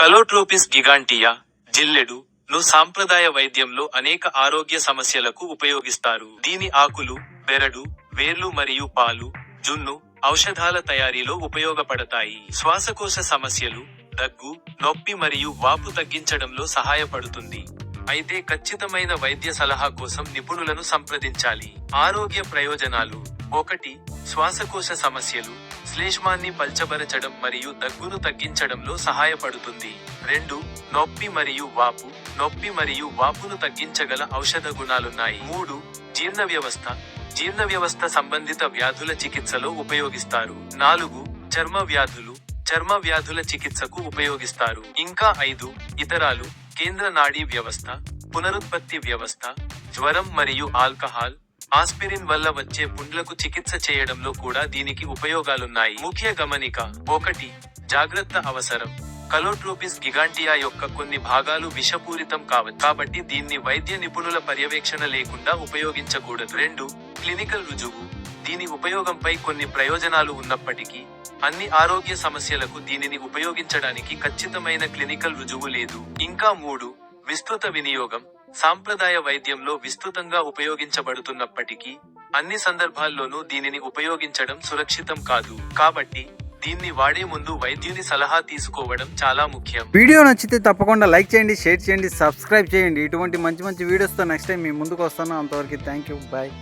కలోట్రోపిస్ గిగాంటియా జిల్లెడు ను సాంప్రదాయ వైద్యంలో అనేక ఆరోగ్య సమస్యలకు ఉపయోగిస్తారు. దీని ఆకులు బెరడు వేర్లు మరియు పాలు జున్ను ఔషధాల తయారీలో ఉపయోగపడతాయి. శ్వాసకోశ సమస్యలు దగ్గు నొప్పి మరియు వాపు తగ్గించడంలో సహాయపడుతుంది. అయితే ఖచ్చితమైన వైద్య సలహా కోసం నిపుణులను సంప్రదించాలి. ఆరోగ్య ప్రయోజనాలు. ఒకటి శ్వాసకోశ సమస్యలు. శ్లేష్మాన్ని పల్చబరచడం మరియు దగ్గును తగ్గించడంలో సహాయపడుతుంది. రెండు నొప్పి మరియు వాపు. నొప్పి మరియు వాపును తగ్గించగల ఔషధ గుణాలున్నాయి. మూడు జీర్ణ వ్యవస్థ జీర్ణ వ్యవస్థ సంబంధిత వ్యాధుల చికిత్సలో ఉపయోగిస్తారు. నాలుగు చర్మ వ్యాధులు చర్మ వ్యాధుల చికిత్సకు ఉపయోగిస్తారు. ఇంకా ఐదు ఇతరాలు. కేంద్ర నాడీ వ్యవస్థ. పునరుత్పత్తి వ్యవస్థ. జ్వరం మరియు ఆల్కహాల్. ఆస్పిరిన్ వల్ల వచ్చే పుండ్లకు చికిత్స చేయడంలో కూడా దీనికి ఉపయోగాలున్నాయి. ముఖ్య గమనిక ఒకటి జాగ్రత్త అవసరం. కలోట్రోపిస్ గిగాంటియా యొక్క కొన్ని భాగాలు విషపూరితం కావచ్చు కాబట్టి దీన్ని వైద్య నిపుణుల పర్యవేక్షణ లేకుండా ఉపయోగించకూడదు. రెండు క్లినికల్ రుజువు. దీని ఉపయోగంపై కొన్ని ప్రయోజనాలు ఉన్నప్పటికీ అన్ని ఆరోగ్య సమస్యలకు దీనిని ఉపయోగించడానికి ఖచ్చితమైన క్లినికల్ రుజువు లేదు. ఇంకా మూడు విస్తృత వినియోగం. సాంప్రదాయ వైద్యంలో విస్తృతంగా ఉపయోగించబడుతున్నప్పటికీ అన్ని సందర్భాల్లోనూ దీనిని ఉపయోగించడం సురక్షితం కాదు. కాబట్టి దీన్ని వాడే ముందు వైద్యుని సలహా తీసుకోవడం చాలా ముఖ్యం. వీడియో నచ్చితే తప్పకుండా లైక్ చేయండి షేర్ చేయండి సబ్స్క్రైబ్ చేయండి. ఇటువంటి మంచి మంచి వీడియోస్తో నెక్స్ట్ టైం మీ ముందుకు వస్తాను. అంతవరకు థ్యాంక్ యూ బాయ్